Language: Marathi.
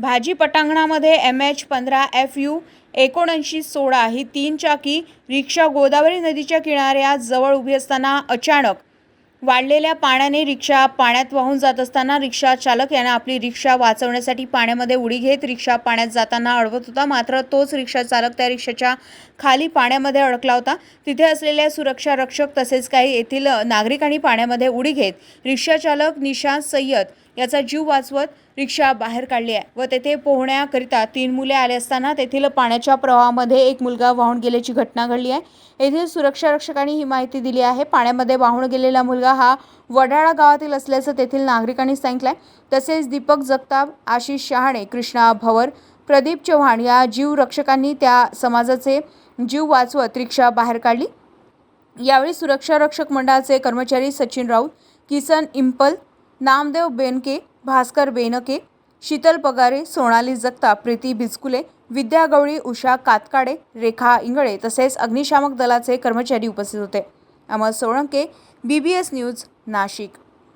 भाजी पटांगणामध्ये एम एच पंधरा एफ यू एकोणऐंशी सोळा ही तीन चाकी रिक्षा गोदावरी नदीच्या किनाऱ्याजवळ उभी असताना अचानक वाढलेल्या पाण्याने रिक्षा पाण्यात वाहून जात असताना रिक्षा चालक यानं आपली रिक्षा वाचवण्यासाठी पाण्यामध्ये उडी घेत रिक्षा पाण्यात जाताना अडवत होता. मात्र तोच रिक्षा चालक त्या रिक्षाच्या खाली पाण्यामध्ये अडकला होता. तिथे असलेल्या सुरक्षा रक्षक तसेच काही येथील नागरिकांनी पाण्यामध्ये उडी घेत रिक्षा चालक निशांत सय्यद याचा जीव वाचवत रिक्षा बाहेर काढली आहे व तेथे पोहण्याकरिता तीन मुले आले असताना तेथील पाण्याच्या प्रवाहामध्ये एक मुलगा वाहून गेल्याची घटना घडली आहे. येथील सुरक्षा रक्षकांनी ही माहिती दिली आहे. पाण्यामध्ये वाहून गेलेला मुलगा हा वडाळा गावातील असल्याचं तेथील नागरिकांनी सांगितलं आहे तसेच दीपक जगताप आशिष शहाणे कृष्णा भवर प्रदीप चव्हाण या जीव रक्षकांनी त्या समाजाचे जीव वाचवत रिक्षा बाहेर काढली. यावेळी सुरक्षा रक्षक मंडळाचे कर्मचारी सचिन राऊत किसन इंपल नामदेव बेनके भास्कर बेनके शीतल पगारे सोनाली जगताप प्रीती भिजकुले विद्या गवळी उषा कातकाडे रेखा इंगळे तसेच अग्निशामक दलाचे कर्मचारी उपस्थित होते. Amar Solanke B B S news Nashik.